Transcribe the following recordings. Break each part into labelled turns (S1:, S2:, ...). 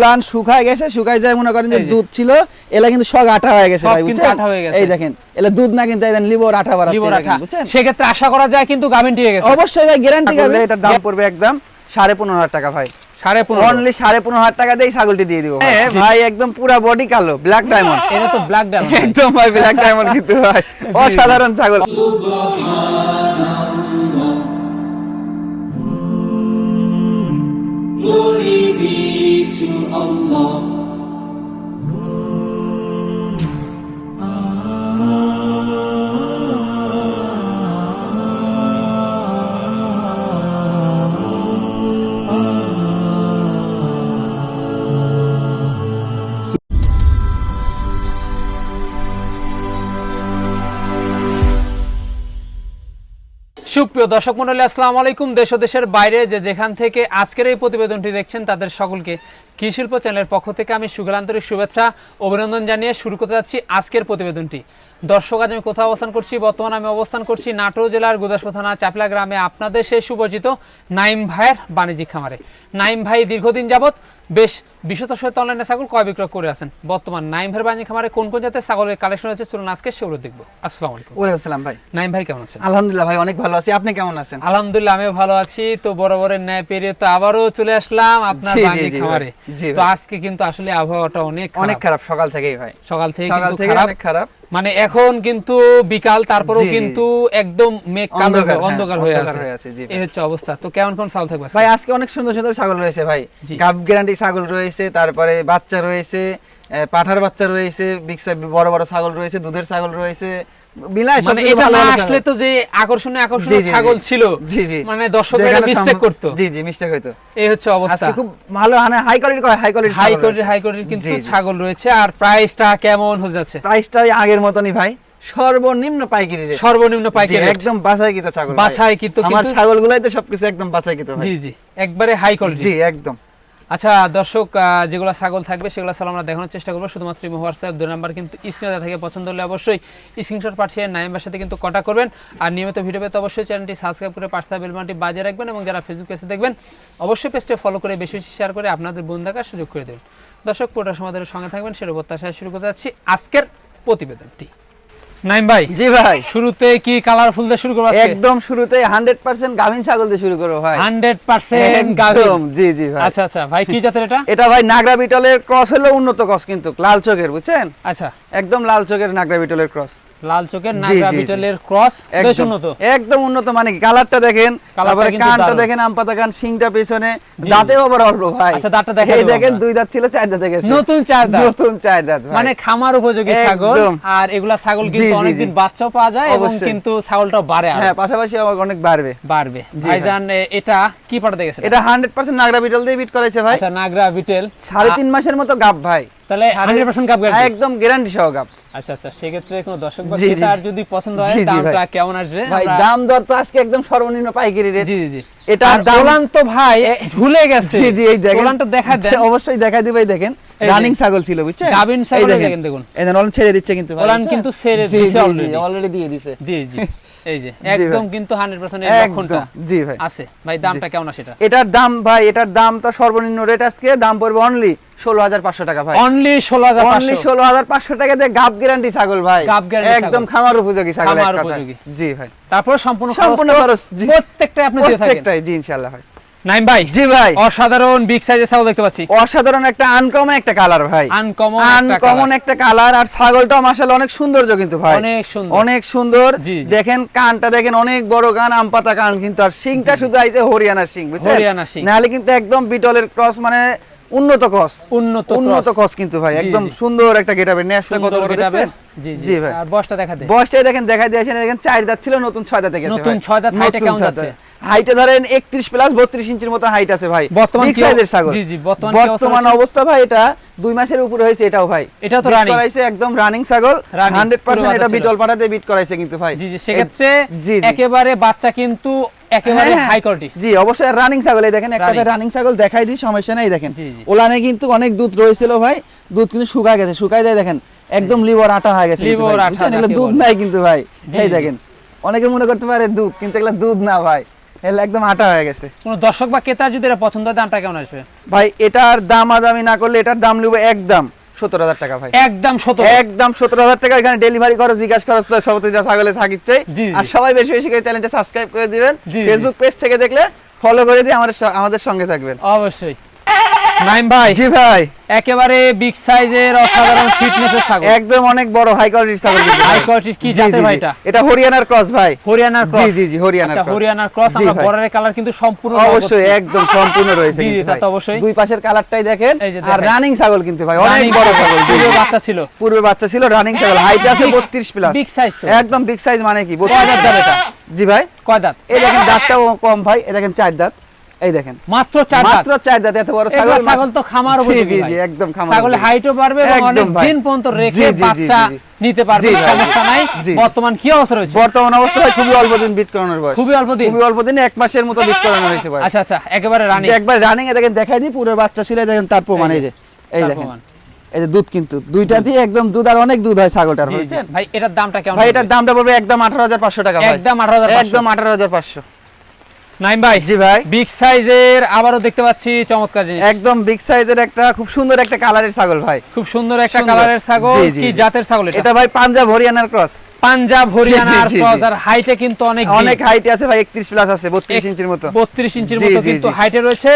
S1: Plan শুকায় গেছে শুকায় যায় মনে করেন যে দুধ ছিল এলা কিন্তু সব আঠা হয়ে গেছে ভাই বুঝছেন?
S2: আঠা হয়ে গেছে।
S1: এই দেখেন এলা দুধ না কিন্তু এই দেখেন লিভার আঠা বাড়াচ্ছে
S2: লিভার
S1: দেখেন,
S2: আঠা
S1: বুঝছেন?
S2: সেক্ষেত্রে আশা করা যায় কিন্তু গাভিন ঠিক গেছে।
S1: অবশ্যই ভাই গ্যারান্টি করলে এটার দাম পড়বে একদম সাড়ে পনেরো হাজার টাকা ভাই।
S2: সাড়ে পনেরো।
S1: অনলি সাড়ে পনেরো হাজার টাকা দিয়ে ছাগলটি দিয়ে দিব ভাই। ভাই একদম পুরা বডি কালো ব্ল্যাক ডায়মন্ড
S2: এটা তো ব্ল্যাক ডায়মন্ড
S1: একদম ভাই ব্ল্যাক ডায়মন্ড কিন্তু ভাই। অসাধারণ ছাগল।
S3: To Allah.
S2: সুপ্রিয় দর্শক মন্ডলী, আসসালামু আলাইকুম। দেশ দেশের বাইরে যে যেখান থেকে আজকের এই প্রতিবেদনটি দেখছেন, তাদের সকলকে কৃষি শিল্প চ্যানেলের পক্ষ থেকে আমি সুগালান্তরিক শুভেচ্ছা, অভিনন্দন জানিয়ে শুরু করতে যাচ্ছি আজকের প্রতিবেদনটি। দর্শক, আজ আমি কোথাও অবস্থান করছি? বর্তমানে আমি অবস্থান করছি নাটোর জেলার গুদাসপুর থানা চাপলা গ্রামে। আপনাদের সেই সুপরিচিত নাইম ভাইয়ের বাণিজ্যিক খামারে। নাইম ভাই দীর্ঘদিন যাবত বেশ বিশত শত অনলাইনে ছাগল ক্রয় বিক্রয় করে আছেন? বর্তমান নাইম ভাইয়ের বাণিজ্যিক খামারে কোন কোন জাতের ছাগলের কালেকশন আছে চলুন আজকে সেগুলো দেখব। আসসালামু আলাইকুম।
S1: ওয়ালাইকুম আসসালাম ভাই।
S2: নাইম ভাই কেমন আছেন?
S1: আলহামদুলিল্লাহ ভাই অনেক ভালো আছি। আপনি কেমন আছেন?
S2: আলহামদুলিল্লাহ আমিও ভালো আছি। তো বরাবরের ন্যায় পেরিয়ে তো আবারও চলে আসলাম আপনার
S1: ভাই।
S2: খামারে। তো আজকে কিন্তু আসলে আবহাওয়াটা অনেক
S1: অনেক
S2: খারাপ
S1: সকাল থেকেই ভাই।
S2: সকাল থেকে
S1: সকাল
S2: কিন্তু
S1: থেকে
S2: খারাপ।
S1: অনেক খারাপ।
S2: মানে এখন কিন্তু বিকাল তারপরেও কিন্তু একদম মেঘ কালো
S1: অন্ধকার,
S2: হয়ে-
S1: হ্যাঁ,
S2: আছে। এই হচ্ছে অবস্থা। তো কেমন কোন ছাগল থাকবে
S1: ভাই আজকে অনেক সুন্দর সুন্দর ছাগল রয়েছে ভাই। গাব গ্যারান্টি ছাগল রয়েছে তারপরে বাচ্চা রয়েছে পাঠার বাচ্চা রয়েছে বিগ বড় বড় ছাগল রয়েছে দুধের ছাগল রয়েছে
S2: মানে এটা না আসলে
S1: ছাগল।
S2: তো যে আকর্ষণীয় আকর্ষণীয়। ছাগল ছিল
S1: জি জি।
S2: মানে দর্শকরা মিস্টেক করতো।
S1: জি জি মিস্টেক হইতো।
S2: এই হচ্ছে অবস্থা।
S1: আজকে খুব ভালো মানে high quality high quality
S2: high quality high কোয়ালিটির কিন্তু। ছাগল রয়েছে। আর প্রাইসটা কেমন হয়ে যাচ্ছে?
S1: প্রাইসটা আগের মতনই ভাই। সর্বনিম্ন পাইকারি রেট
S2: সর্বনিম্ন পাইকারি।
S1: একদম বাছাইকৃত ছাগল।
S2: বাছাইকৃত
S1: আমার ছাগলগুলাই তো সবকিছু একদম বাছাইকৃত ভাই।
S2: জি জি। একবারে হাই কোয়ালিটি
S1: জি একদম।
S2: আচ্ছা দর্শক যেগুলো ছাগল থাকবে সেগুলো সাল আমরা দেখানোর চেষ্টা করব। শুধুমাত্র হোয়াটসঅ্যাপ, দুই নাম্বার কিন্তু স্ক্রিনে থাকে পছন্দ হলে অবশ্যই স্ক্রিনশট পাঠিয়ে নাইমের সাথে কিন্তু কটা করবেন। আর নিয়মিত ভিডিও পেতে অবশ্যই চ্যানেলটি সাবস্ক্রাইব করে থাকা বেলবানটি বাজিয়ে রাখবেন এবং যারা ফেসবুক পেজে দেখবেন, অবশ্যই পেজটি ফলো করে বেশি বেশি শেয়ার করে আপনাদের বন্ধু দেখার সুযোগ করে দেবেন। দর্শক, পুরোটা সমাধানের সঙ্গে থাকবেন সেটা প্রত্যাশায় শুরু করতে যাচ্ছি আজকের প্রতিবেদনটি। নাইম ভাই
S1: জি ভাই।
S2: শুরুতে কি কালারফুল দিয়ে শুরু করব
S1: একদম শুরুতে হান্ড্রেড পার্সেন্ট গাভিন ছাগল দিয়ে শুরু করব ভাই।
S2: হান্ড্রেড পার্সেন্ট
S1: একদম জি জি ভাই।
S2: আচ্ছা আচ্ছা ভাই কি জাতের এটা?
S1: এটা ভাই নাগরা বিটলের ক্রস হলো উন্নত ক্রস কিন্তু লাল চোখের বুঝছেন?
S2: আচ্ছা।
S1: একদম লাল চোখের নাগরা বিটলের ক্রস
S2: লাল চোখের নাগরা। বিটলের ক্রস বেশ উন্নত।
S1: একদম উন্নত মানে কি? কালারটা দেখেন তারপরে কানটা দেখেন কান শিংটা পেছনে। দাঁতেও আবার অল্প ভাই।
S2: আচ্ছা, দাঁতটা দেখাই
S1: এই দেখেন দুই দাঁত ছিল চার দাঁতে গেছে।
S2: নতুন চার দাঁত।
S1: নতুন চার দাঁত
S2: মানে খামার উপযোগী ছাগল। আর এগুলা ছাগল কিন্তু অনেকদিন। বাচ্চাও পাওয়া যায় এবং কিন্তু ছাগলটাও বাড়ে
S1: হ্যাঁ পাশাপাশি আমার অনেক বাড়বে।
S2: বাড়বে। ভাইজান এটা কি পাঠাতে গেছে?
S1: এটা হান্ড্রেড পার্সেন্ট নাগরা বিটল দিয়ে বিট করাইছে ভাই।
S2: আচ্ছা নাগরা বিটেল
S1: সাড়ে তিন মাসের মতো গাব ভাই।
S2: তাহলে হান্ড্রেড পার্সেন্ট কাপ গ্যারান্টি
S1: একদম গ্যারান্টি সহ গাব।
S2: আচ্ছা আচ্ছা সেক্ষেত্রে কোনো দর্শক বা। ক্রেতার যদি পছন্দ হয় দামটা কেমন আসবে?
S1: ভাই দাম দর তো আজকে একদম সর্বনিম্ন পাইকারি রেট।
S2: জি জি জি।
S1: এটা
S2: দালান তো ভাই ঝুলে গেছে।
S1: জি জি এই দেখেন।
S2: দোলানটা দেখা দেন।
S1: জি, অবশ্যই দেখা দিবাই দেখেন। রানিং ছাগল ছিল বুঝছেন? গাবিন
S2: ছাগল দেখেন, দেখুন।
S1: এই দেখুন ছেড়ে দিচ্ছে কিন্তু ভাই,
S2: ওলান কিন্তু ছেড়ে
S1: দিয়েছে অলরেডি
S2: already
S1: দিয়ে দিয়েছে
S2: জি জি। এই যে একদম কিন্তু হান্ড্রেড পার্সেন্ট
S1: একদম।
S2: লক্ষণটা
S1: জি ভাই।
S2: আছে। ভাই দামটা কেমন আছে
S1: এটার দাম ভাই এটার দাম তো সর্বনিম্ন রেট আজকে দাম পড়বে অনলি ষোলো হাজার পাঁচশো টাকা ভাই।
S2: অনলি ষোলো হাজার
S1: অনলি ষোলো হাজার পাঁচশো টাকা দিয়ে গাব গ্যারান্টি ছাগল ভাই।
S2: গাব গ্যারান্টি
S1: একদম খামার উপযোগী ছাগল
S2: খামার উপযোগী।
S1: জি ভাই।
S2: তারপর সম্পূর্ণ
S1: সম্পূর্ণ
S2: খরচ প্রত্যেকটাই আপনি দিয়ে থাকেন।
S1: প্রত্যেকটাই জি ইনশাল্লাহ ভাই।
S2: নাইম ভাই
S1: জি ভাই।
S2: অসাধারণ বিগ সাইজের ছাগল দেখতে পাচ্ছি।
S1: অসাধারণ একটা আনকমন একটা কালার ভাই।
S2: আনকমন
S1: আনকমন একটা কালার আর ছাগলটাও মাশাআল্লাহ অনেক সৌন্দর্য কিন্তু ভাই।
S2: অনেক সুন্দর।
S1: অনেক সুন্দর। দেখেন কানটা দেখেন অনেক বড় কান আম পাতা কান কিন্তু আর শিংটা শুধু আইছে হরিয়ানার শিং বুঝছেন?
S2: হরিয়ানা শিং।
S1: নাহলে কিন্তু একদম বিটলের ক্রস মানে উন্নত ক্রস
S2: উন্নত
S1: উন্নত। ক্রস কিন্তু ভাই একদম সুন্দর একটা গেটাবে নেসটা কত বড় দেখছেন?
S2: জি
S1: জি। ভাই।
S2: আর বয়সটা দেখা দে
S1: বয়সটাই দেখেন দেখা দিয়েছেন দেখেন চার দাঁত ছিল নতুন ছয় দাঁতে গেছে
S2: নতুন ছয় দাঁত,
S1: নতুন
S2: কেমন?
S1: দাঁত। হাইটে ধরেন 31 প্লাস 32 ইঞ্চির মতো হাইট আছে ভাই।
S2: বর্তমান কি
S1: ছাগল।
S2: জি, জি, বর্তমান
S1: বর্তমান অবস্থা ভাই এটা দুই মাসের উপরে হয়েছে এটাও ভাই।
S2: এটাও তো running?
S1: করাইছে একদম রানিং ছাগল।
S2: Running,
S1: 100% এটা। বিটল পাঠাতে বিট করাইছে কিন্তু ভাই।
S2: জি জি সেক্ষেত্রে। একেবারে বাচ্চা কিন্তু একেবারে
S1: হ্যাঁ,
S2: হাই কোয়ালিটি
S1: জি অবশ্যই রানিং ছাগল এই দেখেন একটা রানিং ছাগল দেখাই দিই সমস্যা নাই দেখেন। ওলানে কিন্তু অনেক দুধ রয়েছিল ভাই দুধ কিন্তু শুকায় গেছে শুকায় যায় দেখেন একদম লিভার আটা হয়ে গেছে? এগুলো
S2: যাকে
S1: দুধ। নাই কিন্তু ভাই এই দেখেন। অনেকে মনে করতে পারে দুধ কিন্তু এগুলো দুধ না ভাই। একদম আটা হয়ে গেছে।
S2: কোন দর্শক বা ক্রেতা যদি এটা পছন্দ হয় দামটা কেমন আসবে?
S1: ভাই এটার দাম আদামি না করলে এটার দাম নেব একদম সত্তর হাজার টাকা ভাই।
S2: একদম সতেরো
S1: একদম সতেরো হাজার টাকা এখানে ডেলিভারি খরচ বিকাশ খরচ তো যা ছাগলে থাকিচ্ছে। আর সবাই বেশি বেশি করে চ্যানেলটা সাবস্ক্রাইব করে দিবেন। ফেসবুক পেজ থেকে দেখলে ফলো করে দিয়ে আমাদের আমাদের সঙ্গে থাকবেন।
S2: অবশ্যই। নাইম ভাই।
S1: জি ভাই।
S2: একেবারে বিগ সাইজের অসাধারণ ফিটনেসের ছাগল।
S1: একদম অনেক বড় হাই কোয়ালিটির ছাগল
S2: হাই কোয়ালিটির কি জাতের ভাই এটা
S1: এটা হরিয়ানার ক্রস ভাই।
S2: হরিয়ানার ক্রস
S1: জি, জি, হরিয়ানার
S2: আচ্ছা
S1: cross।
S2: হরিয়ানার ক্রস আমরা। বর্ডারের কালার কিন্তু সম্পূর্ণ
S1: অবশ্যই একদম সম্পূর্ণ রয়েছে
S2: জি, জি, তা অবশ্যই।
S1: দুই পাশের কালারটাই দেখেন। আর রানিং ছাগল কিন্তু ভাই অনেক বড় ছাগল। জি,
S2: পূর্বে বাচ্চা ছিল।
S1: পূর্বে বাচ্চা ছিল রানিং ছাগল। হাইট আছে
S2: Big-
S1: 32 প্লাস
S2: size তো।
S1: একদম বিগ সাইজ মানে কি?
S2: কয় দাঁত এটা?
S1: জি ভাই।
S2: কয় দাঁত?
S1: এই দেখেন দাঁতটাও কম ভাই। এই দেখেন চার দাঁত। এই দেখেন।
S2: মাত্র চার
S1: মাত্র চার দাঁত এত বড় ছাগল
S2: ছাগল তো খামার উপযোগী
S1: জি জি একদম খামার
S2: হাইটও বাড়বে এবং অনেক দিন পর্যন্ত রেখে বাচ্চা। নিতে পারবে সমস্যা নাই। বর্তমান কি অবস্থা রয়েছে?
S1: বর্তমান অবস্থায় খুবই অল্প দিন বিট করানোর বয়স।
S2: খুবই অল্প দিন।
S1: খুবই অল্প দিনে এক মাসের মতো বিট করানো হয়েছে ভাই
S2: আচ্ছা আচ্ছা একেবারে রানী
S1: একবার রানিং এ দেখেন দেখাই দিই পুরো বাচ্চা ছিল দেখেন তার প্রমাণ এই যে এই দেখেন। এই যে দুধ কিন্তু দুইটা দিয়ে একদম দুধ আর অনেক দুধ হয় ছাগলটার বুঝছেন?
S2: ভাই এটার দামটা কেমন
S1: ভাই এটার দামটা পড়বে একদম আঠারো হাজার পাঁচশো টাকা ভাই।
S2: একদম আঠারো হাজার
S1: একদম আঠারো হাজার পাঁচশো।
S2: নাইম ভাই
S1: জি ভাই।
S2: বিগ সাইজের আবারও দেখতে পাচ্ছি চমৎকার জিনিস।
S1: একদম বিগ সাইজের একটা খুব সুন্দর একটা কালারের ছাগল ভাই।
S2: খুব সুন্দর একটা কালারের ছাগল কি জাতের ছাগল এটা?
S1: ভাই পাঞ্জাব হরিয়ানার ক্রস।
S2: পাঞ্জাব হরিয়ানার। ক্রস আর হাইটে কিন্তু অনেক
S1: অনেক হাইট আছে ভাই একত্রিশ প্লাস আছে বত্রিশ ইঞ্চির মতো।
S2: বত্রিশ ইঞ্চির
S1: জি,
S2: মতো কিন্তু হাইটে রয়েছে।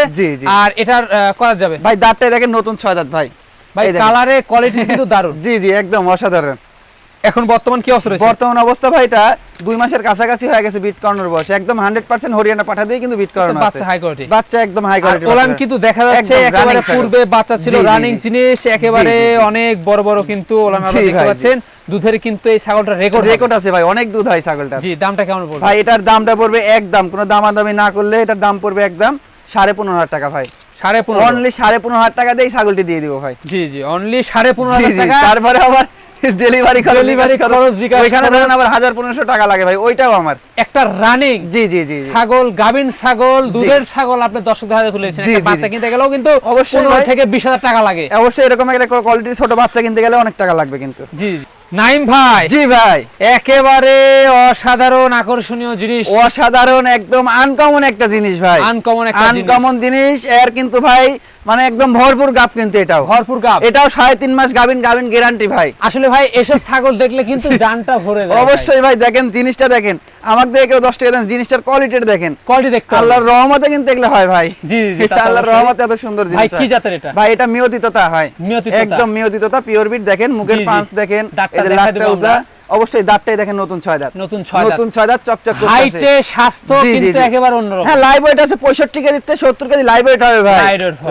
S2: আর এটার করা যাবে?
S1: ভাই দাঁতটাই দেখেন নতুন ছয় দাঁত ভাই।
S2: ভাই। কালারে কোয়ালিটি কিন্তু দারুণ।
S1: জি জি একদম অসাধারণ।
S2: এখন বর্তমান কি অবস্থা
S1: বর্তমান অবস্থা ভাই এটা দুই মাসের কাছাকাছি হয়ে গেছে বিট করানোর বয়স। একদম হান্ড্রেড পার্সেন্ট হরিয়ানা পাঠা দিয়ে কিন্তু বিট
S2: বাচ্চা হাই কোয়ালিটি
S1: বাচ্চা একদম হাই কোয়ালিটি
S2: ওলান কিন্তু দেখা যাচ্ছে একেবারে পূর্বে বাচ্চা ছিল রানিং জিনিস একেবারে। অনেক বড় বড় কিন্তু ওলান
S1: জি,
S2: দেখতে পাচ্ছেন। দুধের কিন্তু এই ছাগলটা রেকর্ড
S1: রেকর্ড আছে ভাই অনেক দুধ হয় ছাগলটা
S2: জি দামটা কেমন পড়বে?
S1: ভাই এটার দামটা পড়বে একদম কোনো দামাদামি না করলে এটার দাম পড়বে একদম সাড়ে পনেরো হাজার টাকা ভাই।
S2: সাড়ে পনেরো।
S1: অনলি সাড়ে পনেরো হাজার টাকা দিয়ে ছাগলটি দিয়ে দিব ভাই।
S2: জি জি অনলি সাড়ে পনেরো হাজার টাকা।
S1: তারপরে আবার ডেলিভারি
S2: Delivery খরচ, বিকাশ
S1: ওইখানে ধরেন আবার হাজার পনেরোশো টাকা লাগে ভাই ওইটাও আমার।
S2: একটা রানিং
S1: জি জি জি।
S2: ছাগল গাভিন ছাগল দুধের ছাগল আপনি 10 হাজার তুলেছেন একটা বাচ্চা। কিনতে গেলেও কিন্তু
S1: অবশ্যই
S2: থেকে বিশ হাজার টাকা লাগে।
S1: অবশ্যই এরকম একটা কোয়ালিটির ছোট বাচ্চা কিনতে গেলে অনেক টাকা লাগবে কিন্তু।
S2: জি জি। নাইম ভাই।
S1: জি ভাই।
S2: একেবারে অসাধারণ আকর্ষণীয় জিনিস।
S1: অসাধারণ একদম আনকমন একটা জিনিস ভাই।
S2: আনকমন একটা
S1: আনকমন জিনিস এর কিন্তু ভাই মানে একদম ভরপুর গাপ কিন্তু এটাও।
S2: ভরপুর গাব।
S1: এটাও সাড়ে তিন মাস গাবিন গাবিন গ্যারান্টি ভাই।
S2: আসলে ভাই এসব ছাগল দেখলে কিন্তু জানটা ভরে যায়
S1: অবশ্যই ভাই দেখেন জিনিসটা দেখেন। আমাকে দিয়ে কেউ দশ টাকা দেন জিনিসটার কোয়ালিটি দেখেন।
S2: কোয়ালিটি দেখতে।
S1: আল্লাহর রহমতে কিন্তু এগুলো হয় ভাই।
S2: জি, জি,
S1: আল্লাহর রহমতে এত সুন্দর জিনিস
S2: ভাই কি জাতের এটা?
S1: ভাই এটা মিয়তিততা হয়।
S2: মিয়তিততা।
S1: একদম মিয়তিততা পিওর বিট দেখেন মুখের। পাঁচ দেখেন এই যে
S2: দেখাই
S1: অবশ্যই দাঁতটাই দেখেন নতুন ছয় দাঁত।
S2: নতুন ছয় দাঁত।
S1: নতুন ছয় দাঁত চকচক করতেছে।
S2: হাইটে স্বাস্থ্য কিন্তু একেবারে অন্যরকম।
S1: হ্যাঁ লাইভ ওয়েট আছে পঁয়ষট্টি কেজি থেকে সত্তর কেজি লাইভ ওয়েট হবে ভাই।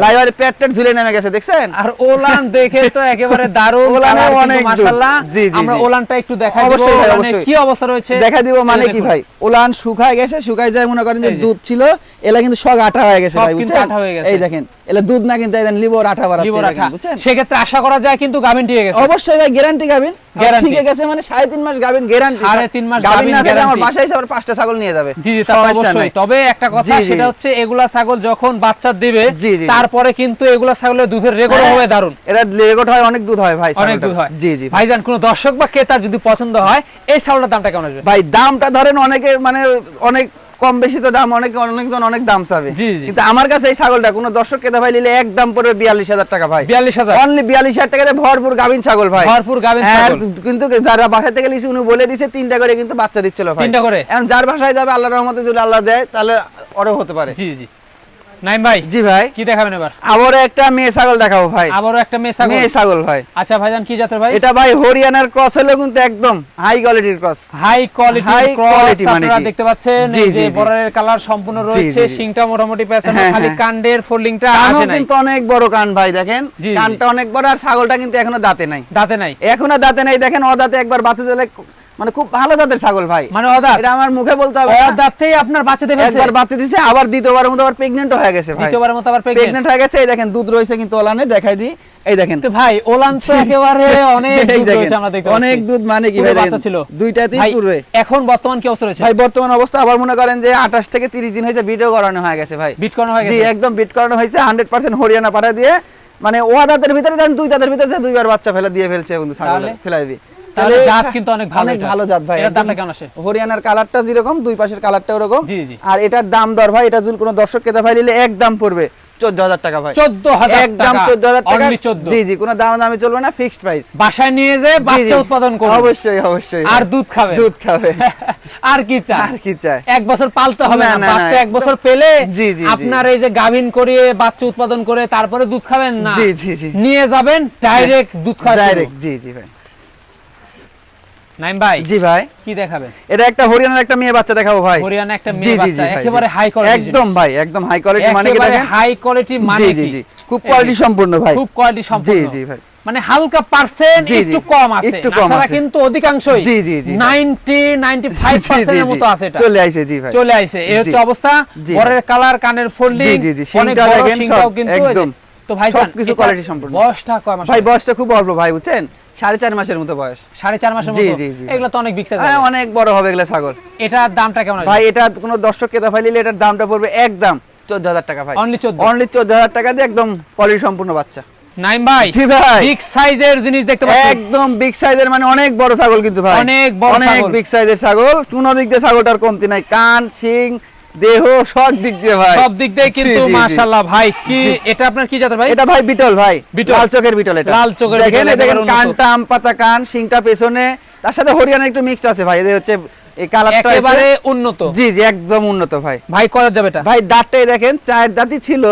S1: লাইভ ওয়েট পেট টেট ঝুলে নেমে গেছে দেখছেন?
S2: আর ওলান দেখে তো একেবারে দারুণ
S1: ওলানে
S2: কালার
S1: অনেক
S2: মাশাআল্লাহ। আমরা ওলানটা একটু দেখাই দেব
S1: অবশ্যই
S2: ওলানে কি অবস্থা রয়েছে?
S1: দেখা দিব মানে কি ভাই। ওলান শুকায় গেছে শুকায় যায় মনে করেন যে দুধ ছিল এলা কিন্তু সব আটা হয়ে গেছে ভাই বুঝছেন?
S2: হয়ে।
S1: এই দেখেন এলা দুধ না কিন্তু এই দেখেন লিভার আঠা বাড়াচ্ছে বুঝছেন?
S2: সেক্ষেত্রে আশা করা যায় কিন্তু গাভিন ঠিক গেছে।
S1: অবশ্যই ভাই গ্যারান্টি গাবিন। ঠিক গেছে মানে সাড়ে তিন মাস গাবিন গ্যারান্টি
S2: আড়াই তিন মাস
S1: গাবিন না থাকলে আমার বাসায় এসে আবার পাঁচটা ছাগল নিয়ে যাবে
S2: জি জি তা অবশ্যই তবে একটা কথা। সেটা হচ্ছে এগুলা ছাগল যখন বাচ্চা দিবে। তারপরে কিন্তু এগুলা ছাগলের দুধের রেকর্ড
S1: হ্যাঁ।
S2: হবে দারুণ
S1: এরা রেকর্ড হয় অনেক দুধ হয় ভাই
S2: অনেক দুধ হয়
S1: জি জি ভাই।
S2: ভাইজান কোন দর্শক বা ক্রেতার যদি পছন্দ হয় এই ছাগলটার দামটা কেমন আসবে
S1: ভাই দামটা ধরেন অনেকে মানে অনেক কম বেশি তো দাম অনেক অনেকজন অনেক দাম চাবে। কিন্তু আমার কাছে এই ছাগলটা কোনো দর্শক কেতা ভাই নিলে এক দাম পড়বে বিয়াল্লিশ হাজার টাকা ভাই।
S2: বিয়াল্লিশ হাজার?
S1: অনলি বিয়াল্লিশ হাজার টাকাতে ভরপুর গাভিন ছাগল ভাই।
S2: ভরপুর গাভিন
S1: হ্যাঁ, কিন্তু যারা বাসায় থেকে লিছি উনি বলে দিছে তিনটা করে কিন্তু বাচ্চা দিচ্ছিল ভাই।
S2: তিনটা করে?
S1: এখন যার বাসায় যাবে আল্লাহর রহমতে যদি আল্লাহ দেয় তাহলে অরে হতে পারে।
S2: জি জি। নাইম ভাই
S1: জি ভাই।
S2: কি দেখাবেন এবার?
S1: আবারও একটা মেয়ে ছাগল দেখাবো ভাই।
S2: আবারও একটা মেয়ে ছাগল?
S1: মেয়ে ছাগল ভাই।
S2: আচ্ছা ভাইজান কি জাতের ভাই?
S1: এটা ভাই হরিয়ানার ক্রস হলো কিন্তু একদম হাই কোয়ালিটির ক্রস।
S2: হাই ক্রস
S1: মানে
S2: আপনারা দেখতে পাচ্ছেন এই যে বর্ডারের কালার সম্পূর্ণ রয়েছে। শিংটা মোটামুটি পেছানো
S1: হ্যাঁ,
S2: খালি
S1: হ্যাঁ।
S2: কাণ্ডের ফোল্ডিংটা আসে নাই।
S1: কিন্তু অনেক বড় কান ভাই দেখেন। কানটা অনেক বড় আর ছাগলটা কিন্তু এখনও দাঁতে নাই।
S2: দাঁতে নাই।
S1: এখনও দাঁতে নাই দেখেন ও দাঁতে একবার বাচ্চা দিলে মানে খুব ভালো জাতের ছাগল ভাই।
S2: মানে অদাঁত।
S1: এটা আমার মুখে বলতে হবে।
S2: অদাঁতেই আপনার বাচ্চা দেবে
S1: একবার বাচ্চা দিছে আবার দ্বিতীয়বারের মতো আবার প্রেগনেন্ট হয়ে গেছে ভাই।
S2: দ্বিতীয়বারের মতো আবার প্রেগনেন্ট
S1: হয়ে গেছে এই দেখেন দুধ রয়েছে কিন্তু ওলানে দেখাই দিই। এই দেখেন।
S2: তো ভাই ওলান তো একেবারে অনেক দুধ রয়েছে আমরা দেখতে
S1: অনেক দুধ মানে কি ভাই
S2: বাচ্চা ছিল।
S1: দুইটাতেই পুরো
S2: এখন বর্তমান কি অবস্থা রয়েছে?
S1: ভাই বর্তমান অবস্থা আবার মনে করেন যে আঠাশ থেকে তিরিশ দিন হয়েছে ভিডিও করানো হয়ে গেছে ভাই।
S2: বিট করানো হয়ে গেছে।
S1: জি একদম বিট করানো হয়েছে হান্ড্রেড পার্সেন্ট হরিয়ানা পাঠা দিয়ে মানে ও দাঁতের ভিতরে দেন দুই দাঁতের ভিতরে দুইবার বাচ্চা ফেলে দিয়ে ফেলছে এবং ছাগল? ফেলাই দিয়ে।
S2: তাহলে জাত কিন্তু অনেক ভালো
S1: অনেক ভালো জাত ভাই
S2: দামটা কেমন আসে?
S1: হরিয়ানার কালারটা যেরকম দুই পাশের কালারটা ওরকম। আর এটার দাম দর ভাই এটা কোনো দর্শক ক্রেতা ভাই নিলে এক দাম পড়বে। চোদ্দ হাজার টাকা ভাই।
S2: 14,000
S1: একদম চোদ্দ হাজার টাকা। জি জি কোনো দাম দামে চলবে না ফিক্সড প্রাইস
S2: বাসায় নিয়ে যে বাচ্চা উৎপাদন করবে।
S1: অবশ্যই অবশ্যই।
S2: আর দুধ খাবে।
S1: দুধ খাবে।
S2: আর কি চান
S1: আর কি চাই?
S2: এক বছর পালতে হবে
S1: না,
S2: বাচ্চা এক বছর পেলে
S1: জি, জি, জি।
S2: আপনার এই যে গাভিন করিয়ে বাচ্চা উৎপাদন করে তারপরে দুধ খাবেন না।
S1: জি, জি, জি।
S2: নিয়ে যাবেন ডাইরেক্ট দুধ খাওয়া
S1: ডাইরেক্ট জি জি ভাই।
S2: নাইম ভাই
S1: জি ভাই।
S2: কি দেখাবেন?
S1: এটা একটা হরিয়ানার একটা মেয়ে বাচ্চা দেখাবো ভাই।
S2: হরিয়ানা একটা মেয়ে বাচ্চা একেবারে হাই কোয়ালিটি
S1: একদম ভাই একদম হাই কোয়ালিটি মানে কি দেখেন?
S2: হাই কোয়ালিটি মানে
S1: জি জি
S2: কি?
S1: খুব কোয়ালিটি সম্পূর্ণ ভাই।
S2: খুব কোয়ালিটি সম্পূর্ণ।
S1: জি ভাই।
S2: মানে হালকা পার্সেন্ট
S1: জি, জি।
S2: একটু কম আছে। তাছাড়া। কিন্তু অধিকাংশই
S1: জি, জি, জি,
S2: 90 95% এর মতো আছে এটা।
S1: চলে আইছে জি ভাই।
S2: চলে আইছে। এই হচ্ছে অবস্থা।
S1: জি।
S2: বরের কালার কানের ফোল্ডিং
S1: জি, জি, জি,
S2: অনেক বড় কিন্তু
S1: একদম।
S2: তো ভাই
S1: সবকিছু quality সম্পূর্ণ।
S2: বয়সটা কয় মাস
S1: ভাই বয়সটা খুব অল্প ভাই বুঝছেন? সাড়ে চার মাসের মতো বয়স।
S2: সাড়ে চার মাসের মতো। এগুলো তো অনেক বিক্সা
S1: হ্যাঁ অনেক বড় হবে এগুলো ছাগল।
S2: এটার দামটা কেমন
S1: ভাই এটা কোনো দর্শক ক্রেতা নিলে এটার দামটা পড়বে একদম চোদ্দ হাজার টাকা ভাই।
S2: Only 14
S1: অনলি চোদ্দ হাজার টাকা দিয়ে একদম কোয়ালিটি সম্পূর্ণ বাচ্চা।
S2: নাইম ভাই
S1: জি ভাই।
S2: বিগ সাইজের জিনিস দেখতে পাচ্ছি।
S1: একদম বিগ সাইজের মানে অনেক বড় ছাগল কিন্তু ভাই।
S2: অনেক বড়
S1: অনেক বিগ সাইজের ছাগল। কোন দিক দিয়ে ছাগলটার কমতি নাই। কান শিং দেহ সব দিক দিয়ে ভাই।
S2: সব দিক দিয়ে কিন্তু। মাশাআল্লাহ ভাই কি এটা আপনার কি জাতের ভাই?
S1: এটা ভাই বিটল ভাই। লাল চোখের বিটল এটা।
S2: লাল চোখের
S1: দেখেন দেখেন কানটা আম পাতা কান সিংটা পেছনে। তার সাথে হরিয়ানা একটু মিক্স আছে ভাই এদের হচ্ছে এই কালারটা
S2: একেবারে উন্নত।
S1: জি জি একদম উন্নত ভাই।
S2: ভাই করা যাবে এটা?
S1: ভাই দাঁতটাই দেখেন চায়ের দাঁতই ছিল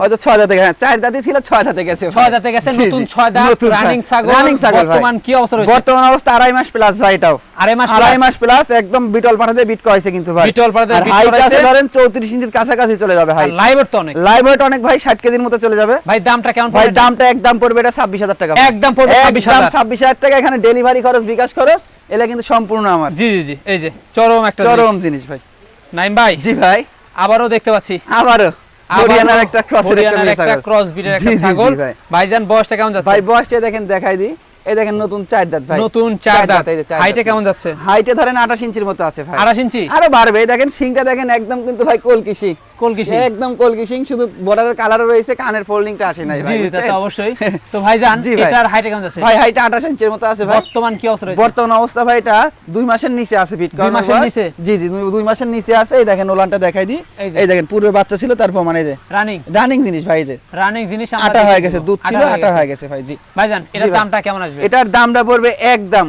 S1: হয়তো ছয় দাঁতে গেছে চার দাঁতই ছিল ছয় দাঁতে গেছে
S2: ছয় দাঁতে গেছে নতুন ছয় দাঁত রানিং ছাগল
S1: ছাগল
S2: বর্তমান কি অবস্থা রয়েছে?
S1: বর্তমান অবস্থা আড়াই মাস প্লাস ভাই এটাও।
S2: আড়াই মাস
S1: আড়াই মাস প্লাস একদম বিটল পাঠাতে বিট করাইছে কিন্তু ভাই।
S2: বিটল পাঠাতে বিট করাইছে।
S1: ধরেন চৌত্রিশ ইঞ্চির কাছাকাছি চলে যাবে
S2: তো অনেক।
S1: লাইভ ওয়েট অনেক ভাই ষাট কেজির মতো চলে যাবে।
S2: ভাই দামটা কেমন
S1: ভাই দামটা একদম পড়বে এটা ছাব্বিশ হাজার টাকা
S2: একদম পড়বে 26,000
S1: ছাব্বিশ হাজার। টাকা এখানে ডেলিভারি খরচ বিকাশ খরচ এলা কিন্তু সম্পূর্ণ আমার।
S2: জি জি জি এই যে চরম একটা
S1: চরম
S2: জিনিস।
S1: ভাই।
S2: নাইম ভাই
S1: জি ভাই।
S2: আবারও দেখতে পাচ্ছি।
S1: আবারও। হরিয়ানার একটা
S2: ক্রস একটা ক্রস ব্রিডের একটা ছাগল। ভাইজান বয়সটা কেমন যাচ্ছে?
S1: ভাই বয়সটা দেখেন দেখাই দিই। এই দেখেন নতুন চার দাঁত ভাই।
S2: নতুন চার দাঁত
S1: এই
S2: হাইটে কেমন যাচ্ছে?
S1: হাইটে ধরেন আঠাশ ইঞ্চির মতো আছে ভাই।
S2: আড়াইশ ইঞ্চি?
S1: আরও বাড়বে। এই দেখেন সিংটা দেখেন একদম কিন্তু ভাই
S2: কলকি।
S1: একদম কলকি সিং শুধু বর্ডারের কালার রয়েছে কানের ফোল্ডিংটা আসে নাই ভাই
S2: জি তা অবশ্যই। তো
S1: ভাই।
S2: এটার হাইটে কেমন যাচ্ছে?
S1: ভাই হাইটে আঠাশ ইঞ্চির মতো আছে ভাই।
S2: বর্তমান কি অবস্থা রয়েছে?
S1: বর্তমান অবস্থা ভাই এটা দুই মাসের নিচে আছে
S2: মাসের নিচে?
S1: জি জি মাসের নিচে আছে। এই দেখেন ওলানটা দেখাই দিই।
S2: এই
S1: দেখেন পূর্বে বাচ্চা ছিল তার প্রমাণ এই যে
S2: রানিং
S1: রানিং জিনিস ভাই যে।
S2: রানিং জিনিস
S1: আটা হয়ে গেছে দুধ ছিল আটা হয়ে গেছে ভাই জি।
S2: ভাইজান এটার
S1: জি ভাই।
S2: দামটা কেমন আসবে?
S1: এটার দামটা পড়বে একদম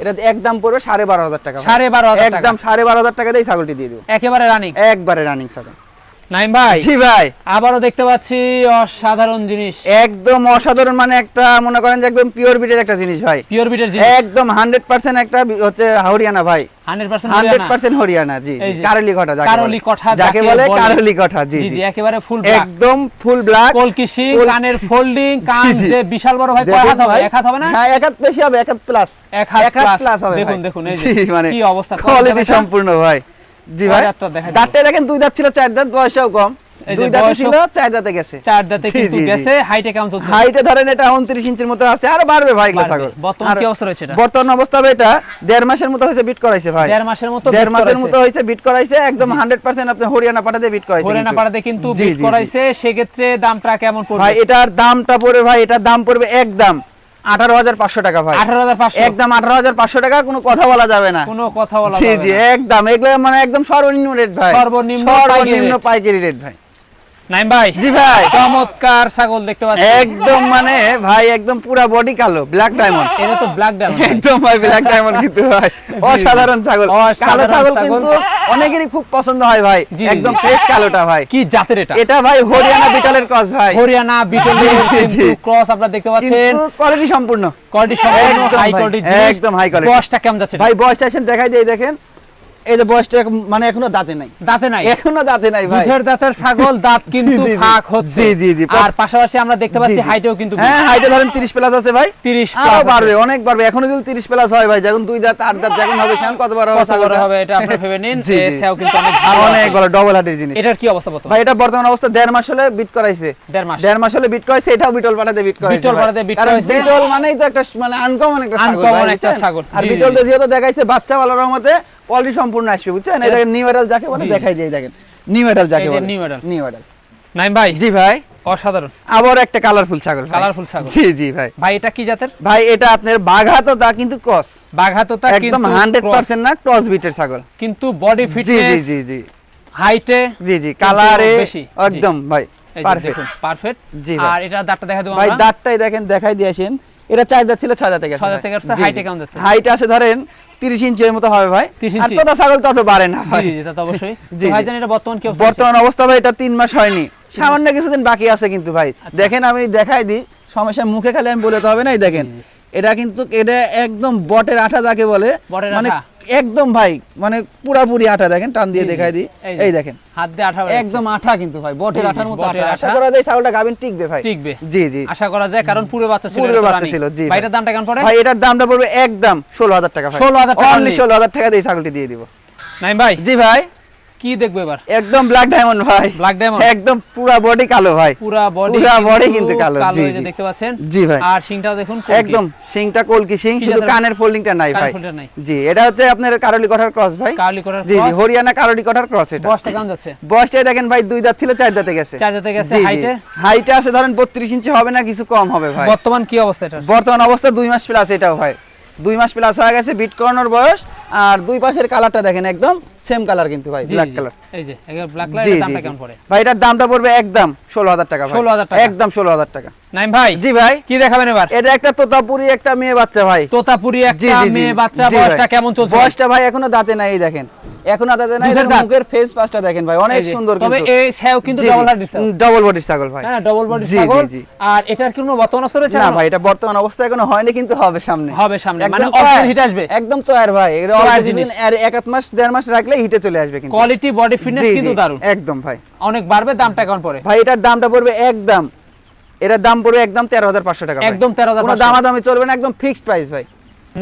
S1: এটা একদম পড়বে সাড়ে বারো হাজার টাকা।
S2: সাড়ে বারো
S1: একদম সাড়ে বারো হাজার টাকা দিয়ে ছাগলটি দিয়ে দিব।
S2: একেবারে রানিং
S1: একবারে রানিং ছাগল।
S2: নাইম ভাই
S1: জি ভাই।
S2: আবারও দেখতে পাচ্ছি অসাধারণ জিনিস।
S1: একদম অসাধারণ মানে একটা মনে করেন যে একদম পিওর বিটের একটা জিনিস ভাই।
S2: পিওর বিটের জিনিস।
S1: একদম হান্ড্রেড পার্সেন্ট একটা হচ্ছে হরিয়ানা ভাই।
S2: Hundred percent
S1: hundred percent Haryana জি
S2: এই
S1: জি,
S2: যে,
S1: কারলি কটা যাকে
S2: কারলি কঠা
S1: যাকে বলে কারলি কঠা জি
S2: জি
S1: জি।
S2: জি একেবারে ফুল ব্ল্যাক
S1: একদম ফুল ব্ল্যাক
S2: কলকিশি কানের ফোল্ডিং কান
S1: জি, জি।
S2: যে বিশাল বড় ভাই কয় হাত হবে? এক হাত হবে না?
S1: হ্যাঁ এক হাত বেশি হবে এক হাত প্লাস
S2: এক হাত
S1: প্লাস
S2: দেখুন, দেখুন, এই যে,
S1: মানে
S2: কি অবস্থা,
S1: কোয়ালিটি সম্পূর্ণ ভাই। জি ভাই
S2: দাঁতটা দেখা
S1: দাঁতটা দেখেন দুই দাঁত ছিল চার দাঁত বয়সও কম দুই দাঁতে ছিল চার দাঁতে গেছে
S2: চার দাঁতে কিন্তু। গেছে হাইটে কেমন চলছে
S1: হাইটে ধরেন এটা উনত্রিশ ইঞ্চির মতো আছে আর বাড়বে ভাই। ছাগল
S2: বর্তমান কি অবস্থা রয়েছে এটা?
S1: বর্তমান অবস্থা এটা দেড় মাসের মতো হয়েছে বিট করাইছে ভাই
S2: দেড় মাসের মতো
S1: দেড় মাসের। মতো হয়েছে বিট করাইছে একদম হান্ড্রেড পার্সেন্ট আপনি হরিয়ানা পাঠাতে বিট করাইছে
S2: হরিয়ানা। পাড়াতে কিন্তু বিট। করাইছে সেক্ষেত্রে দামটা কেমন পড়বে
S1: ভাই এটার দামটা পড়বে ভাই এটার দাম পড়বে একদম আঠারো হাজার পাঁচশো টাকা ভাই।
S2: আঠারো হাজার পাঁচশো?
S1: একদম আঠারো হাজার পাঁচশো টাকা কোনো কথা বলা যাবে না।
S2: কোনো কথা বলা
S1: জি জি একদম। এগুলো মানে একদম সর্বনিম্ন রেট ভাই।
S2: সর্বনিম্ন
S1: সর্বনিম্ন পাইকারি রেট ভাই।
S2: নাইম ভাই।
S1: জি ভাই।
S2: চমৎকার ছাগল দেখতে পাচ্ছি।
S1: একদম মানে ভাই একদম পুরা বডি কালো ব্ল্যাক ডায়মন্ড
S2: এটা তো ব্ল্যাক ডায়মন্ড
S1: একদম ভাই ব্ল্যাক ডায়মন্ড কিন্তু ভাই। অসাধারণ ছাগল। কালো ছাগল
S2: ছাগল।
S1: কিন্তু অনেকেরই খুব পছন্দ হয় ভাই।
S2: জি, জি,
S1: একদম ফ্রেশ কালোটা ভাই।
S2: কি জাতের এটা?
S1: এটা ভাই হরিয়ানা বিটলের ক্রস ভাই।
S2: হরিয়ানা বিটলের
S1: জি, জি,
S2: কিন্তু ক্রস আপনারা দেখতে পাচ্ছেন।
S1: কোয়ালিটি সম্পূর্ণ।
S2: কোয়ালিটি সম্পূর্ণ
S1: একদম
S2: হাই কোয়ালিটি
S1: একদম।
S2: বয়সটা কেমন যাচ্ছে
S1: ভাই বয়সটা দেখাই দিয়ে দেখেন। এই যে বয়সটা মানে এখনও দাঁতে নাই
S2: দাঁতে নাই
S1: এখনও দাঁতে নাই ভাই
S2: দুধের দাঁতের ছাগল দাঁত কিন্তু। ফাঁক হচ্ছে
S1: জি, জি, জি।
S2: আর পাশাপাশি আমরা দেখতে পাচ্ছি। হাইটেও কিন্তু
S1: হ্যাঁ হাইটে ধরেন 30 প্লাস আছে ভাই
S2: 30 আরও
S1: বাড়বে অনেক বাড়বে এখনও যদি 30 প্লাস হয় ভাই যখন দুই দাঁত আট দাঁত যখন হবে সেখন কত বড় হবে
S2: কত বড় হবে এটা আপনারা ভেবে নিন
S1: জি।
S2: সেও কিন্তু অনেক ভালো
S1: অনেক। বড় ডবল হার্টের জিনিস
S2: এটার কি অবস্থা বর্তমানে
S1: ভাই এটা বর্তমান অবস্থা দেড় মাস হলে বিট করাইছে
S2: দেড় মাস
S1: দেড় মাস হলে বিট করাইছে এটাও বিটল পাঠাতে বিট করাইছে
S2: বিটল। পাঠাতে বিট করাইছে।
S1: বিটল মানেই তো একটা মানে আনকমন একটা ছাগল ভাই,
S2: একটা ছাগল।
S1: আর বিটল
S2: জি।
S1: যেহেতু দেখাইছে বাচ্চা বলার মতে কোয়ালিটি সম্পূর্ণ আসবে বুঝছেন? নিউ এডাল যাকে বলে দেখাই দিয়ে দেখেন। নিউ যাকে বলে। নিউ
S2: নাইম ভাই।
S1: জি ভাই।
S2: অসাধারণ।
S1: আবার একটা কালারফুল ছাগল।
S2: Colourful ছাগল।
S1: জি জি ভাই।
S2: ভাই এটা কি জাতের?
S1: ভাই এটা আপনার বাঘাতো দা কিন্তু ক্রস
S2: বাঘাতোতা কিন্তু cross,
S1: পার্সেন্ট না ক্রস বিটের ছাগল।
S2: কিন্তু বডি
S1: জি জি জি জি।
S2: হাইটে
S1: জি জি কালারে একদম ভাই পারফেক্ট
S2: পারফেক্ট
S1: জি
S2: আর এটা দাঁতটা দেখা দেবো
S1: ভাই দাঁতটাই দেখেন দেখাই দিয়েছেন এটা চার দাঁত ছিল ছয় দাঁতে গেছে
S2: ছয় দাঁতে গেছে, এ কেমন যাচ্ছে?
S1: হাইট আছে ধরেন 30 ইঞ্চির মতো হবে ভাই। আর? তোতা ছাগল তত বাড়ে না
S2: জি
S1: ভাই।
S2: জি জি, তা তো অবশ্যই।
S1: জি,
S2: ভাই
S1: জি।
S2: এটা বর্তমান কি অবস্থা
S1: বর্তমান অবস্থা ভাই এটা তিন মাস হয়নি। সামান্য কিছুদিন বাকি আছে কিন্তু ভাই।
S2: আচ্ছা।
S1: দেখেন আমি দেখাই দিই সমস্যা মুখে খালি আমি বলে তো হবে না দেখেন। এটা কিন্তু এটা একদম বটের আঠা যাকে বলে মানে? একদম ভাই মানে পুরাপুরি আঠা দেখেন টান দিয়ে। দেখাই দিই।
S2: এই
S1: দেখেন।
S2: হাত দিয়ে আঠা
S1: একদম আঠা কিন্তু ভাই বটের আঠার মতো আঠা। আশা করা যায় ছাগলটা গাবিন টিকবে ভাই।
S2: টিকবে।
S1: জি জি।
S2: আশা করা যায় কারণ পুরো বাচ্চা ছিল পুরো
S1: বাচ্চা ছিল, জি
S2: ভাই। এটার দামটা কেমন পড়ে?
S1: ভাই এটার দামটা পড়বে একদম ষোলো হাজার টাকা ভাই।
S2: 16,000 টাকা
S1: অনলি
S2: only।
S1: ষোলো হাজার টাকা দিয়ে ছাগলটি দিয়ে দিব।
S2: নাইম ভাই।
S1: জি ভাই।
S2: কি দেখব এবার?
S1: একদম ব্ল্যাক ডায়মন্ড ভাই।
S2: ব্ল্যাক ডায়মন্ড
S1: একদম পুরা বডি কালো ভাই।
S2: পুরা বডি
S1: পুরা body কিন্তু কালো, জি, জি।
S2: দেখতে পাচ্ছেন?
S1: জি ভাই।
S2: আর শিংটাও দেখুন
S1: একদম সিংটা কলকি সিং শুধু কানের ফোল্ডিংটা নাই ভাই। জি এটা হচ্ছে আপনার কারলি কঠার ক্রস ভাই।
S2: কার্লি
S1: জি জি হরিয়ানা কারলি কঠার ক্রস এটা।
S2: বয়সটা কেমন যাচ্ছে?
S1: বয়সটাই দেখেন ভাই দুই দাঁত ছিল চার দাঁতে গেছে।
S2: চার দাঁতে গেছে, এ?
S1: হাইটে আছে ধরেন বত্রিশ ইঞ্চি হবে না কিছু কম হবে ভাই।
S2: বর্তমান কি অবস্থা এটা
S1: বর্তমান অবস্থা দুই মাস প্লাস এটাও ভাই। দুই মাস প্লাস হয়ে গেছে বিট করানোর বয়স আর দুই পাশের কালারটা দেখেন একদম সেম কালার কিন্তু ভাই ব্ল্যাক কালার
S2: এই যে ব্ল্যাক
S1: জি
S2: দামটা কেমন পড়ে?
S1: ভাই এটার দামটা পড়বে একদম ষোলো হাজার টাকা ষোলো
S2: 16,000 টাকা।
S1: একদম ষোলো হাজার টাকা।
S2: নাইম ভাই
S1: জি ভাই।
S2: কি দেখাবেন এবার?
S1: এটা একটা তোতাপুরি একটা মেয়ে বাচ্চা ভাই।
S2: তোতাপুরি একটা মেয়ে বাচ্চা বয়সটা কেমন চলছে?
S1: বয়সটা ভাই এখনও দাঁতে নাই দেখেন। এখনও দাঁতে নাই
S2: দুধের
S1: মুখের ফেস পাসটা দেখেন ভাই অনেক সুন্দর
S2: তবে এই ছাও কিন্তু ডাবল
S1: ডবল ছাগল ভাই।
S2: হ্যাঁ ডবল বডি ছাগল। আর এটার কি কোনো বর্তমান অবস্থা রয়েছে
S1: না ভাই এটা বর্তমান অবস্থা এখনও হয়নি কিন্তু হবে সামনে।
S2: হবে সামনে। মানে হিট আসবে।
S1: একদম তো আর ভাই এটা
S2: তো আর
S1: এক আধ মাস দেড় মাস রাখলে হিটে চলে আসবে কিন্তু।
S2: কোয়ালিটি বডি ফিটনেস কিন্তু দারুণ।
S1: একদম ভাই।
S2: অনেক বাড়বে দামটা কেমন পড়ে
S1: ভাই এটার দামটা পড়বে একদম এটার দাম পড়বে একদম তেরো হাজার পাঁচশো টাকা।
S2: একদম 13,500
S1: কোনো দামাদামি চলবে না একদম ফিক্সড প্রাইস ভাই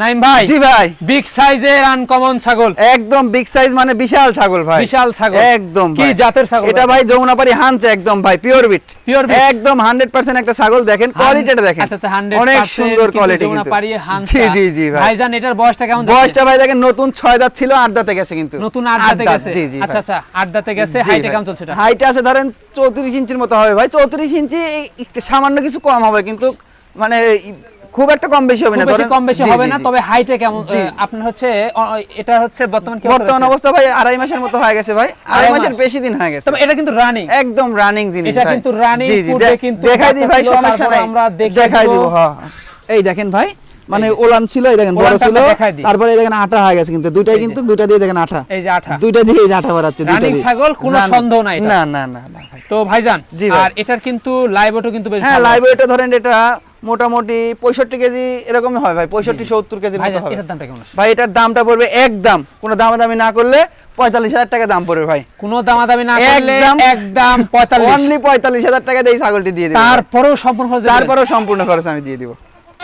S2: নাইম ভাই
S1: জি ভাই।
S2: বিগ সাইজের আনকমন ছাগল।
S1: একদম বিগ সাইজ মানে বিশাল ছাগল ভাই।
S2: বিশাল ছাগল।
S1: একদম
S2: কি জাতের ছাগল
S1: এটা ভাই? যমুনাপাড়ি একদম ভাই পিওর বিট
S2: Pure bit?
S1: একদম 100% একটা ছাগল দেখেন কোয়ালিটিটা দেখেন।
S2: আচ্ছা আচ্ছা 100%
S1: অনেক সুন্দর কোয়ালিটি কিন্তু।
S2: হানসা
S1: জি জি জি ভাই।
S2: ভাইজান এটার বয়সটা কেমন
S1: বয়সটা ভাই দেখেন নতুন ছয় দাঁত ছিল আট দাঁতে গেছে কিন্তু।
S2: নতুন আট দাঁতে গেছে?
S1: জি জি
S2: আচ্ছা আচ্ছা আট দাঁতে গেছে হাইটে কেমন চলছে এটা
S1: হাইট আছে ধরেন চৌত্রিশ ইঞ্চির মতো হবে ভাই চৌত্রিশ ইঞ্চি একটু সামান্য কিছু কম হবে কিন্তু মানে খুব একটা কম বেশি হবে না
S2: বেশি কম বেশি হবে না তবে হাইটে কেমন আপনার হচ্ছে এটা হচ্ছে বর্তমান কি
S1: বর্তমান অবস্থা ভাই আড়াই মাসের মতো হয়ে গেছে ভাই। আড়াই মাসের বেশি দিন হয়ে গেছে।
S2: তবে এটা কিন্তু রানিং
S1: একদম রানিং জিনিস
S2: এটা কিন্তু
S1: রানিং
S2: পূর্বে কিন্তু
S1: দেখাই দিই ভাই সমস্যা নাই।
S2: আমরা
S1: দেখাই
S2: দিব।
S1: দিব হ্যাঁ। এই দেখেন ভাই মানে ওলান ছিল এই দেখেন বড় ছিল তারপরে এই দেখেন আটা হয়ে গেছে কিন্তু দুইটাই কিন্তু দুইটা দিয়ে দেখেন আটা।
S2: এই যে আঠা
S1: দুইটা দিয়ে এই যে আটা বাড়াচ্ছে দুইটা দিয়ে।
S2: ছাগল, কোনো সন্দেহ নাই
S1: না না না না
S2: তো ভাইজান
S1: জি
S2: আর এটার কিন্তু লাইভ ওটো কিন্তু বেশ
S1: হ্যাঁ লাইভ। ওয়েটে ধরেন এটা মোটামুটি পঁয়ষট্টি কেজি এরকমই হয় ভাই পঁয়ষট্টি সত্তর কেজির মতো হবে।
S2: এটার দামটা কেমন আছে?
S1: ভাই এটার দামটা পড়বে একদম কোনো দামাদামি না করলে পঁয়তাল্লিশ হাজার টাকা দাম পড়বে ভাই।
S2: কোনো দামাদামি না করলে
S1: একদম-
S2: একদম পঁয়তাল্লিশ।
S1: অনলি পঁয়তাল্লিশ হাজার টাকা দিয়ে ছাগলটি দিয়ে দিব।
S2: তারপরেও সম্পূর্ণ খরচ তারপর
S1: তারপরেও সম্পূর্ণ খরচ আমি দিয়ে দিব।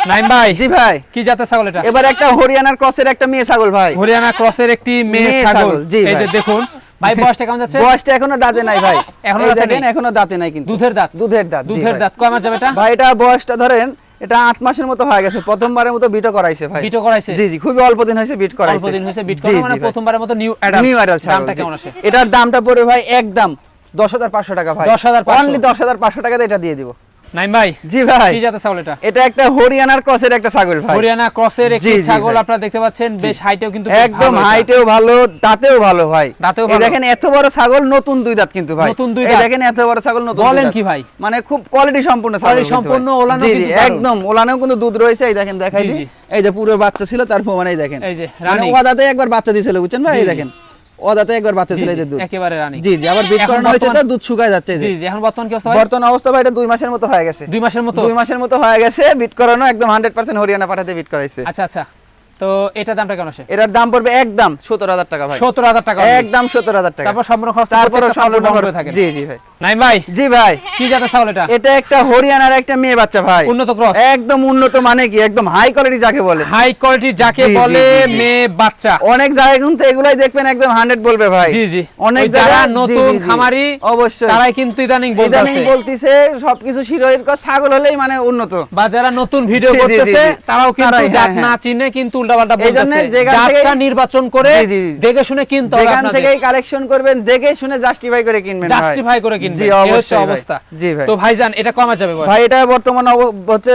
S2: নাইম ভাই।
S1: জি ভাই।
S2: কি জাতের ছাগল এটা?
S1: এবার একটা হরিয়ানার ক্রসের একটা মেয়ে ছাগল ভাই।
S2: হরিয়ানা ক্রসের একটি মেয়ে ছাগল। এই যে দেখুন ভাই বয়সটা কেমন যাচ্ছে?
S1: বয়সটা এখনও দাঁতে নাই ভাই।
S2: এখনও
S1: দেখেন এখনও দাঁতে নাই কিন্তু।
S2: দুধের দাঁত?
S1: দুধের দাঁত
S2: দুধের দাঁত। কয় মাস যাবে এটা?
S1: ভাই এটা বয়সটা ধরেন এটা আট মাসের মতো হয়ে গেছে। প্রথমবারের মতো বিটও করাইছে ভাই।
S2: বিটও করাইছে?
S1: জি জি খুবই অল্প দিন হয়েছে বিট করাইছে।
S2: অল্প দিন হয়েছে বিট করা মানে প্রথমবারের মতো নিউ অ্যাডাল্ট
S1: নিউ অ্যাডাল্ট
S2: দামটা কেমন আসে?
S1: এটার দামটা পড়বে ভাই একদম দশ হাজার পাঁচশো টাকা ভাই।
S2: 10,500
S1: অনলি দশ হাজার পাঁচশো টাকাতে এটা দিয়ে দিব।
S2: নাইম ভাই
S1: জি ভাই।
S2: কি জাতের ছাগল এটা?
S1: এটা একটা হরিয়ানার ক্রসের একটা ছাগল ভাই।
S2: হরিয়ানা ক্রসের একটি
S1: জি, জি
S2: ছাগল আপনারা দেখতে পাচ্ছেন বেশ হাইটেও কিন্তু
S1: একদম হাইটেও ভালো দাঁতেও ভালো ভাই।
S2: দাঁতেও ভালো।
S1: দেখেন এত বড় ছাগল নতুন দুই দাঁত কিন্তু ভাই।
S2: নতুন দুই দাঁত।
S1: দেখেন এত বড় ছাগল নতুন
S2: বলেন কি ভাই?
S1: মানে খুব কোয়ালিটি সম্পূর্ণ ছাগল
S2: সম্পূর্ণ, কিন্তু
S1: একদম ওলানেও কিন্তু দুধ রয়েছে এই দেখেন দেখাই দিই। এই যে পুরো বাচ্চা ছিল তার মানে দেখেন।
S2: এই যে,
S1: মানে
S2: running।
S1: একবার বাচ্চা দিয়েছিল বুঝছেন ভাই? এই দেখেন। ওদাতে একবার বাচ্চা ছিল যে দুধ।
S2: একেবারে রানি।
S1: জি জি আবার বিট করানো হয়েছে তো দুধ শুকায় যাচ্ছে
S2: জি জি এখন বর্তমান কি অবস্থা ভাই?
S1: বর্তমান অবস্থা ভাই এটা দুই মাসের মতো হয়ে গেছে।
S2: দুই মাসের মতো?
S1: দুই মাসের মতো হয়ে গেছে বিট করানো একদম হান্ড্রেড পার্সেন্ট হরিয়ানা পাঠাতে বিট করাইছে।
S2: আচ্ছা আচ্ছা। তো এটা দামটা কেমন আসে?
S1: এটার দাম পড়বে একদম সত্তর হাজার টাকা ভাই।
S2: সত্তর হাজার টাকা
S1: একদম সত্তর হাজার টাকা।
S2: তারপর সম্পূর্ণ খরচ
S1: তারপরে সম্পূর্ণ খরচ।
S2: থাকে।
S1: জি জি ভাই।
S2: নাইম ভাই
S1: জি ভাই।
S2: কি জাতের ছাগল এটা?
S1: এটা একটা হরিয়ানার একটা মেয়ে বাচ্চা ভাই।
S2: উন্নত ক্রস?
S1: একদম উন্নত মানে কি? একদম হাই কোয়ালিটি যাকে বলে।
S2: হাই কোয়ালিটি যাকে বলে। মেয়ে বাচ্চা।
S1: অনেক জায়গায় কিন্তু এগুলাই দেখবেন একদম হান্ড্রেড বলবে ভাই।
S2: জি জি।
S1: অনেক
S2: যারা নতুন। খামারি
S1: অবশ্যই।
S2: তারাই কিন্তু ইদানিং
S1: ইদানিং
S2: বলতেছে
S1: বলতিছে সবকিছু শিরোয়ের ছাগল হলেই মানে উন্নত।
S2: বা যারা নতুন ভিডিও করতেছে তারাও কিন্তু জাত
S1: হ্যাঁ,
S2: না
S1: হ্যাঁ।
S2: চিনে কিন্তু উল্টাপাল্টা বলতেছে নির্বাচন করে। দেখে শুনে কিনতে হবে আপনাদের।
S1: থেকেই কালেকশন করবেন দেখে শুনে জাস্টিফাই করে কিনবেন
S2: জাস্টিফাই করে কিনবেন
S1: জি অবশ্যই
S2: অবস্থা।
S1: জি ভাই।
S2: তো ভাইজান এটা কমা যাবে
S1: ভাই এটা বর্তমানে হচ্ছে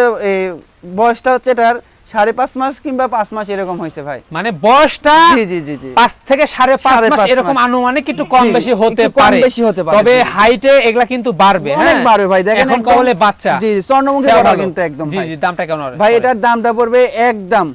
S1: বয়সটা হচ্ছে এটার সাড়ে পাঁচ মাস কিংবা পাঁচ মাস এরকম হয়েছে ভাই।
S2: মানে বয়সটা
S1: জি জি জি
S2: পাঁচ থেকে সাড়ে পাঁচ মাস এরকম আনুমানিক একটু কম বেশি হতে পারে।
S1: বেশি হতে পারে,
S2: তবে হাইটে এগুলা কিন্তু বাড়বে
S1: অনেক
S2: হ্যাঁ?
S1: বাড়বে ভাই দেখেন
S2: এখন কবলে বাচ্চা।
S1: জি স্বর্ণমুখী। কিন্তু একদম
S2: জি জি দামটা কেমন
S1: ভাই এটার দামটা পড়বে একদম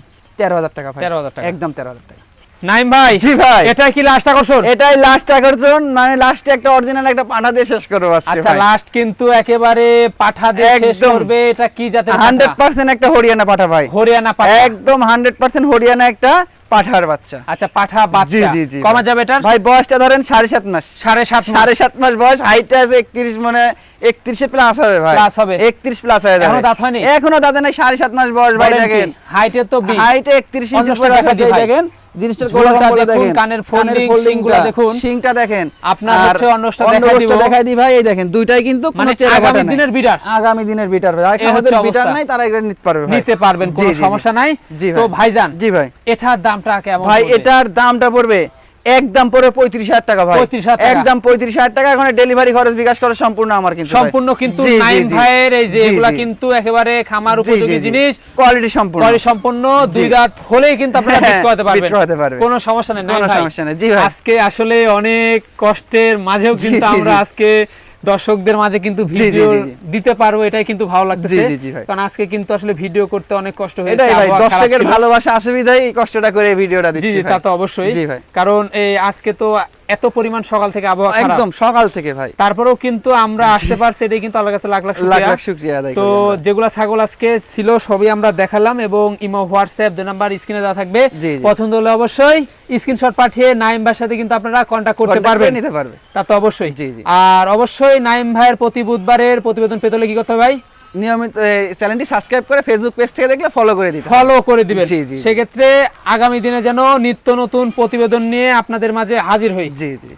S1: তেরো হাজার টাকা ভাই।
S2: 13,000 টাকা।
S1: একদম তেরো হাজার টাকা।
S2: নাইম ভাই
S1: জি ভাই।
S2: এটা কি লাস্ট আকর্ষণ?
S1: এটাই লাস্ট আকর্ষণ মানে লাস্টে একটা অরিজিনাল একটা পাঠা দিয়ে শেষ করব আজকে
S2: আচ্ছা লাস্ট কিন্তু একেবারে পাঠা দিয়ে শেষ করবে এটা কি জাতের
S1: হান্ড্রেড
S2: পাঠা?
S1: পার্সেন্ট একটা হরিয়ানা পাঠা ভাই।
S2: হরিয়ানা পাঠা।
S1: একদম হান্ড্রেড পার্সেন্ট হরিয়ানা একটা পাঠার বাচ্চা।
S2: আচ্ছা পাঠা বাচ্চা।
S1: জি, জি,
S2: কমা যাবে এটা
S1: ভাই বয়সটা ধরেন সাড়ে সাত মাস।
S2: সাড়ে সাত মাস।
S1: সাড়ে সাত মাস বয়স হাইটে আছে একত্রিশ মানে একত্রিশে প্লাস হবে ভাই।
S2: প্লাস হবে।
S1: একত্রিশ প্লাস হয়ে যাবে।
S2: এখনও দাঁত হয়নি?
S1: এখনও দাঁত নাই সাড়ে সাত মাস বয়স ভাই দেখেন।
S2: হাইটে তো বি
S1: হাইটে একত্রিশ ইঞ্চি
S2: অন্যটা
S1: আছে দেখেন। জিনিসটার
S2: ঝোলটা দেখুন, কানের folding, শিংগুলা দেখুন।
S1: শিংটা দেখেন।
S2: আপনার হচ্ছে অন্যটা দেখাই দিব।
S1: দেখাই দিই ভাই এই দেখেন দুইটাই কিন্তু কোনো
S2: মানে আগামী দিনের বিডার
S1: আগামী দিনের বিটার। ভাই আমাদের বিটার নাই তারা এটা নিতে পারবে ভাই।
S2: নিতে পারবেন কোনো। সমস্যা নাই। তো ভাইজান
S1: জি ভাই।
S2: এটার দামটা কেমন
S1: ভাই এটার দামটা পড়বে একদম পরে পঁয়ত্রিশ হাজার টাকা ভাই। একদম পঁয়ত্রিশ হাজার টাকা এখন ডেলিভারি খরচ বিকাশ করা সম্পূর্ণ আমার কিন্তু
S2: সম্পূর্ণ কিন্তু নাইম ভাইয়ের এই যে এগুলা কিন্তু একেবারে খামার উপযোগী। জিনিস।
S1: কোয়ালিটি সম্পূর্ণ।
S2: সম্পূর্ণ। দুই। দাঁত হলেই কিন্তু আপনারা
S1: হ্যাঁ,
S2: বিক্রি করতে পারবেন। কোনো সমস্যা নেই
S1: কোনো সমস্যা নেই, জি ভাই।
S2: আজকে আসলে অনেক কষ্টের মাঝেও কিন্তু আমরা আজকে দর্শকদের মাঝে কিন্তু ভিডিও। দিতে পারব এটাই কিন্তু ভালো লাগতেছে। কারণ আজকে কিন্তু আসলে ভিডিও করতে অনেক কষ্ট হয়েছে
S1: দর্শকের ভালোবাসা অসুবিধাই কষ্টটা করে ভিডিওটা দিচ্ছি
S2: তা তো অবশ্যই।
S1: ভাই।
S2: কারণ এই আজকে তো এত পরিমাণ সকাল থেকে আবহাওয়া
S1: একদম সকাল থেকে ভাই।
S2: তারপরেও কিন্তু আমরা আসতে পারছি এটাই কিন্তু আল্লাহর কাছে লাখ লাখ শুকরিয়া
S1: লাখ শুকরিয়া। আদায়
S2: তো। যেগুলা ছাগল আজকে ছিল সবই আমরা দেখালাম এবং ইমো হোয়াটসঅ্যাপ দুই নাম্বার স্ক্রিনে দেওয়া থাকবে। পছন্দ হলে অবশ্যই স্ক্রিনশট পাঠিয়ে নাইমবার সাথে কিন্তু আপনারা কন্ট্যাক্ট করতে পারবেন।
S1: নিতে পারবে।
S2: তা তো অবশ্যই।
S1: জি, জি।
S2: আর অবশ্যই নাইম ভাইয়ের প্রতি বুধবারের প্রতিবেদন পেতে হলে কি করতে হবে ভাই?
S1: নিয়মিত চ্যানেলটি সাবস্ক্রাইব করে ফেসবুক পেজ থেকে দেখলে ফলো করে দিবেন
S2: ফলো করে দিবেন।
S1: জি, জি।
S2: সেক্ষেত্রে আগামী দিনে যেন নিত্য নতুন প্রতিবেদন নিয়ে আপনাদের মাঝে হাজির হই।
S1: জি জি।